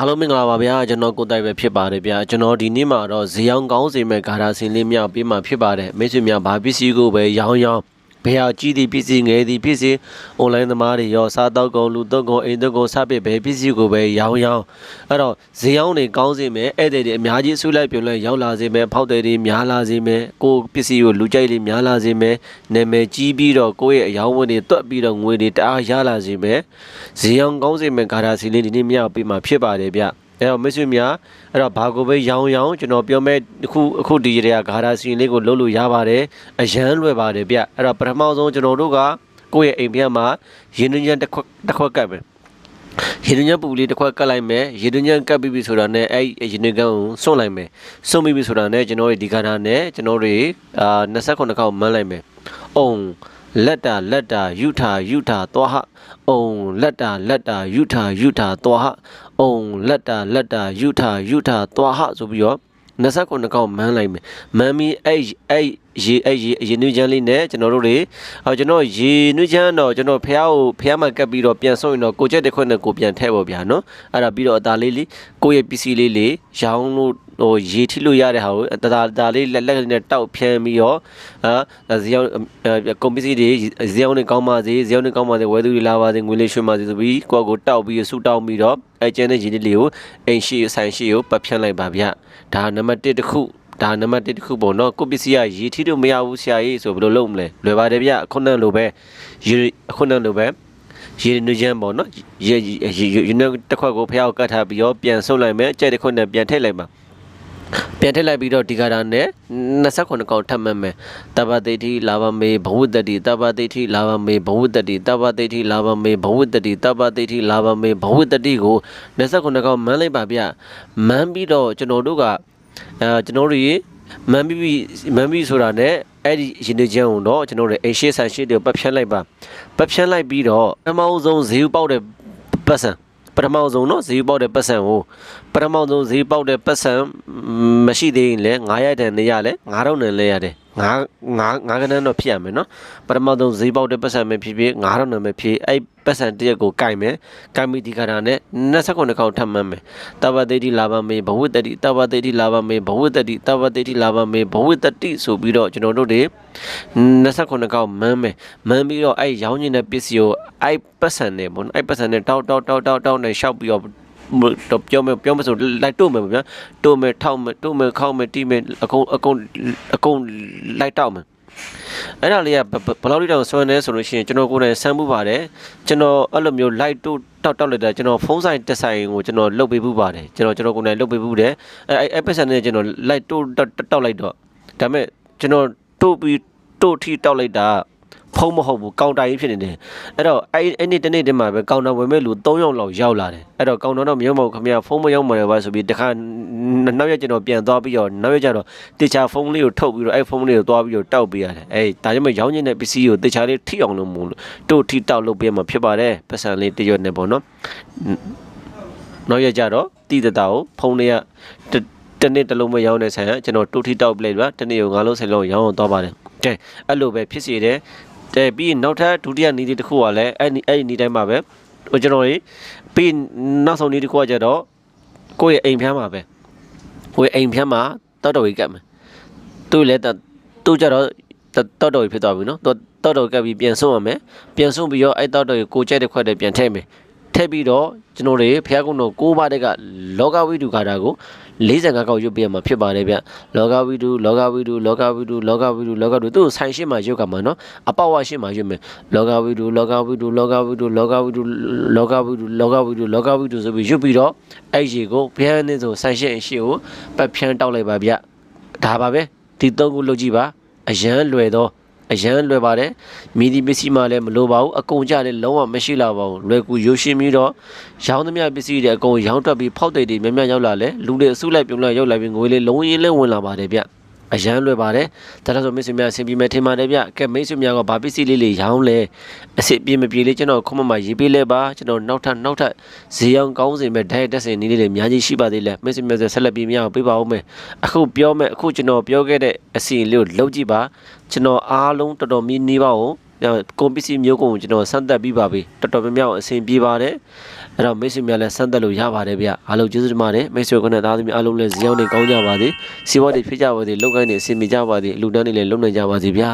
အားလုံးမင်္ဂလာပါဗျာကျွန်တော်ကိုတိုက်ပဲဖြစ်ပါတယ်ဗျာကျွန်တော်ဒီနေ့မှာတော့ဇေယောင်ကောင်းစီမဲ့ဂါရာစင်လေးမြောက်ပြီးမှဖြစ်ပါတယ်မိတ်ဆွေများဘာပစ္စည်းကိုပဲရောင်းရောင်း ဘယ်ဟာကြီးသည်ပစ္စည်းငယ်သည်ပစ္စည်း online သမားတွေရောစားတော့ကုန်လူတော့ကုန်အိမ်တော့ကုန်စပစ်ဘယ်ပစ္စည်းကိုပဲရောင်းရောင်းအဲ့တော့ဇေယောင်တွေကောင်းစီမဲ့ဧည့်သည်တွေအများကြီးဆွလိုက်ပြုံလိုက်ရောက်လာစေမဲ့ဖောက်တယ်တွေများလာစေမဲ့ကိုယ်ပစ္စည်းကိုလူကြိုက်လေးများလာစေမဲ့နာမည်ကြီးပြီးတော့ကိုယ့်ရဲ့အယောင်းဝင်းတွေတွက်ပြီးတော့ငွေတွေတအားရလာစေမဲ့ဇေယောင်ကောင်းစီမဲ့ဂါရာစီလေးဒီနေ့မြောက်ပြီးမှဖြစ်ပါတယ်ဗျ အဲ့တော့မိတ်ဆွေများအဲ့တော့ဘာကိုပဲရောင်းရောင်းကျွန်တော်ပြောမဲ့အခုအခုဒီရေကဂါရာစီလေးကိုလုပ်လို့ရပါတယ်အရန်လွယ်ပါတယ်ဗျအဲ့တော့ပထမဆုံးကျွန်တော်တို့ကကိုယ့်ရဲ့အိမ်ပြန်မှာရင်းနှီးချမ်းတစ်ခွက်တစ်ခွက်ကပ်မယ်ရင်းနှီးချမ်းပူလေးတစ်ခွက်ကပ်လိုက်မယ်ရင်းနှီးချမ်းကပ်ပြီးပြီဆိုတာနဲ့အဲ့ရင်းနှီးချမ်းကိုစွန့်လိုက်မယ်စွန့်ပြီးပြီဆိုတာနဲ့ကျွန်တော်တို့ဒီဂါရာနဲ့ကျွန်တော်တို့အာ29ခေါက်မန်းလိုက်မယ်အုံ လက်တာလက်တာယူထာယူထာသွားဟအုံလက်တာလက်တာယူထာယူထာသွားဟအုံလက်တာလက်တာယူထာယူထာသွားဟဆိုပြီးတော့29ကောက်မန်းလိုက်မယ်မန်းပြီးအဲ့အဲ့ရေအဲ့ရေရေနွေးချမ်းလေးနဲ့ကျွန်တော်တို့တွေဟောကျွန်တော်ရေနွေးချမ်းတော့ကျွန်တော်ဖះကိုဖះမှာကပ်ပြီးတော့ပြန်ဆုံးရင်တော့ကိုချက်တစ်ခွက်နဲ့ကိုပြန်ထည့်ပါဗျာနော်အဲ့ဒါပြီးတော့အသားလေးလေးကိုရဲ့ပစ္စည်းလေးလေးရောင်းလို့ ဟိုရေထိလို့ရတဲ့ဟာကိုတဒါဒါလေးလက်လက်ကလေးနဲ့တောက်ဖြန်းပြီးတော့အာဇေယောကွန်ပစ္စည်းတွေဇေယောနဲ့ကောင်းပါစေဇေယောနဲ့ကောင်းပါစေဝယ်သူတွေလာပါစေငွေလေးရွှေပါစေဆိုပြီးကိုယ့်ကိုတောက်ပြီးဆူတောင်းပြီးတော့အဲကျန်တဲ့ရည်လေးကိုအိမ်ရှိဆိုင်ရှိကိုပတ်ဖြန်းလိုက်ပါဗျဒါနံပါတ်1တစ်ခုဒါနံပါတ်1တစ်ခုပေါ့နော်ကိုပစ္စည်းကရေထိလို့မရဘူးဆရာကြီးဆိုဘယ်လိုလုပ်မလဲလွယ်ပါတယ်ဗျအခုနကလိုပဲရေအခုနကလိုပဲရေနွေးချမ်းပေါ့နော်ရေရေရေနဲ့တစ်ခွက်ကိုဖျောက်ကတ်ထားပြီးတော့ပြန်ဆုပ်လိုက်မယ်ကြိုက်တစ်ခွက်နဲ့ပြန်ထည့်လိုက်ပါ ပြန်ထည့်လိုက်ပြီးတော့ဒီကရာနဲ့29កောင်ထပ်မှတ်မယ်တပ္ပတိဋ္ဌိလာဘမေဘဝတ္တိတပ္ပတိဋ္ဌိလာဘမေဘဝတ္တိတပ္ပတိဋ္ဌိလာဘမေဘဝတ္တိတပ္ပတိဋ္ဌိလာဘမေဘဝတ္တိကို29កောင်မှန်းလိုက်ပါဗျမှန်းပြီးတော့ကျွန်တော်တို့ကအဲကျွန်တော်တို့ရေမန်ဘီမန်ဘီဆိုတာနဲ့အဲ့ဒီရင်နေချမ်းကိုတော့ကျွန်တော်တို့အိမ်ရှိဆန်ရှိတွေပတ်ဖြန်းလိုက်ပါပတ်ဖြန်းလိုက်ပြီးတော့ပထမဆုံးဈေးပေါက်တဲ့ပတ်စံ ပထမဆုံးเนาะဈေးပေါက်တဲ့ပတ်စံကိုပထမဆုံးဈေးပေါက်တဲ့ပတ်စံမရှိသေးရင်လည်း900တန်နေရလဲ9000တန်လဲရတယ် ငါငါငါကနန်းတော့ဖြစ်ရမယ်နော်ပထမဆုံးဈေးပေါက်တဲ့ပတ်စံပဲဖြစ်ဖြစ်9000တန်ပဲဖြစ်အဲ့ပတ်စံတစ်ရက်ကိုကင်မယ်ကင်ပြီးဒီခါတာနဲ့29ခေါက်ထပ်မှန်းမယ်တပ္ပတိတိလာဘမေဘဝတ္တိတပ္ပတိတိလာဘမေဘဝတ္တိတပ္ပတိတိလာဘမေဘဝတ္တိဆိုပြီးတော့ကျွန်တော်တို့တွေ29ခေါက်မှန်းမယ်မှန်းပြီးတော့အဲ့ရောင်းနေတဲ့ပစ္စည်းကိုအဲ့ပတ်စံနဲ့ပေါ့နော်အဲ့ပတ်စံနဲ့တောက်တောက်တောက်တောက်တောက်နဲ့ရှောက်ပြီးတော့ တော့ပြောမယ်ပြောမယ်ဆိုလိုက်တို့မယ်ဗျာတို့မယ်ထောက်မယ်တို့မယ်ခေါက်မယ်တီးမယ်အကုန်အကုန်အကုန်လိုက်တောက်မယ်အဲ့ဒါလေးကဘယ်လောက်လေးတောင်ဆွမ်းနေဆိုလို့ရှိရင်ကျွန်တော်ကိုယ်တိုင်ဆမ်းမှုပါတယ်ကျွန်တော်အဲ့လိုမျိုး light တို့တောက်တောက်လိုက်တာကျွန်တော်ဖုန်းဆိုင်တက်ဆိုင်ကိုကျွန်တော်လုတ်ပေးမှုပါတယ်ကျွန်တော်ကျွန်တော်ကိုယ်တိုင်လုတ်ပေးမှုတယ်အဲ့အဲ့ပတ်စံနဲ့ကျွန်တော် light တို့တောက်လိုက်တော့ဒါပေမဲ့ကျွန်တော်တို့ပြီးတို့ထီတောက်လိုက်တာ ဖုံးမဟုတ်ဘူးကောင်တာကြီးဖြစ်နေတယ်အဲ့တော့အဲ့အဲ့နေ့တနေ့တည်းမှာပဲကောင်တာဝင်မဲ့လူ3ယောက်လောက်ရောက်လာတယ်အဲ့တော့ကောင်တာတော့မရောက်မဟုတ်ခင်ဗျာဖုံးမရောက်မှာလည်းပါဆိုပြီးတခါနောက်ရက်ကျွန်တော်ပြန်သွားပြီးတော့နောက်ရက်ကျတော့တေချာဖုံးလေးကိုထုတ်ပြီးတော့အဲ့ဖုံးလေးကိုသွားပြီးတော့တောက်ပေးရတယ်အဲ့ဒါကြောင့်မရောင်းချင်တဲ့ပစ္စည်းကိုတေချာလေးထိအောင်လို့မို့လို့တို့ထိတောက်လုပ်ပေးမှာဖြစ်ပါတယ်ပတ်စံလေးတရွတ်နေပေါ့နော်နောက်ရက်ကျတော့တိတတာကိုဖုံးလေးကတနေ့တစ်လုံးမရောင်းတဲ့ဆိုင်ကကျွန်တော်တူထီတောက်ပလိုက်ပါတနေ့ကိုငါးလုံးဆိုင်လုံးရောင်းအောင်သွားပါတယ်ကဲအဲ့လိုပဲဖြစ်စီတယ် တဲ့ပြီးနောက်ထပ်ဒုတိယနည်းတစ်ခုကလည်းအဲ့ဒီအဲ့ဒီနည်းတိုင်းမှာပဲဟိုကျွန်တော်ကြီးပြီးနောက်ဆုံးနည်းတစ်ခုကကြတော့ကိုယ့်ရဲ့အိမ်ဖျားမှာပဲကိုယ့်ရဲ့အိမ်ဖျားမှာတောက်တော်ကြီးကတ်မယ်သူ့လည်းသူ့ကြတော့တောက်တော်ကြီးဖြစ်သွားပြီနော်တောက်တော်ကပ်ပြီးပြန်ဆုံးရမယ်ပြန်ဆုံးပြီးတော့အဲ့တောက်တော်ကြီးကိုကြိုက်တဲ့ခွက်တွေပြန်ထည့်မယ် ထည့်ပြီးတော့ကျွန်တော်တွေဖျားကုန်းတော်ကိုးပါးတက်ကလောကဝိတုခါတာကို45ကောက်ရွတ်ပြရမှာဖြစ်ပါတယ်ဗျလောကဝိတုလောကဝိတုလောကဝိတုလောကဝိတုလောကဝိတုသူ့ဆိုင်ရှင်းမှာရွတ်ကမှာနော်အပေါဝရှင်းမှာရွတ်မယ်လောကဝိတုလောကဝိတုလောကဝိတုလောကဝိတုလောကဝိတုလောကဝိတုလောကဝိတုဆိုပြီးရွတ်ပြီးတော့အဲ့ရေကိုဘုရားနဲ့ဆိုဆိုင်ရှင်းအရှိကိုပတ်ဖြန်းတောက်လိုက်ပါဗျဒါပါပဲဒီသုံးခုလုပ်ကြည့်ပါအရန်လွယ်တော့ အရန်လွယ်ပါတယ်မီဒီပစ္စည်းမှလည်းမလိုပါဘူးအကုန်ကြလည်းလုံးဝမရှိလာပါဘူးလွယ်ကူရိုးရှင်းပြီးတော့ရောင်းသမျှပစ္စည်းတွေအကုန်ရောင်းတွက်ပြီးဖောက်တိတ်တွေများများရောက်လာလဲလူတွေအစုလိုက်ပြုံလိုက်ရောက်လာပြီးငွေလေးလုံးရင်းလဲဝင်လာပါတယ်ဗျ အရန်လွယ်ပါတယ်ဒါတော့ဆိုမိတ်ဆွေများအဆင်ပြေမယ်ထင်ပါတယ်ဗျကဲမိတ်ဆွေများကဘာပစ္စည်းလေးလေးရောင်းလဲအဆင်ပြေမပြေလေးကျွန်တော်ခုမှမှရေးပေးလဲပါကျွန်တော်နောက်ထပ်နောက်ထပ်ဈေးအောင်ကောင်းစင်မဲ့ဒိုင်တက်စင်နည်းလေးတွေအများကြီးရှိပါသေးလဲမိတ်ဆွေများဆက်လက်ပြီးမြအောင်ပေးပါဦးမယ်အခုပြောမယ်အခုကျွန်တော်ပြောခဲ့တဲ့အစီအလေးကိုလုပ်ကြည့်ပါကျွန်တော်အားလုံးတော်တော်များများပါကိုကွန်ပစ္စည်းမျိုးကုန်ကျွန်တော်စမ်းသပ်ပြီးပါပြီတော်တော်များများအဆင်ပြေပါတယ် အဲ့တော့မိတ်ဆွေများလည်းစမ်းသက်လို့ရပါတယ်ဗျအားလုံးကျေးဇူးတင်ပါတယ်မိတ်ဆွေကနေသားသမီးအားလုံးလည်းဇီယောင်းနေကောင်းကြပါစေစီးပွားတွေဖြစ်ကြပါစေလုပ်ကိုင်းတွေအဆင်ပြေကြပါစေလူတန်းတွေလည်းလုံနိုင်ကြပါစေဗျာ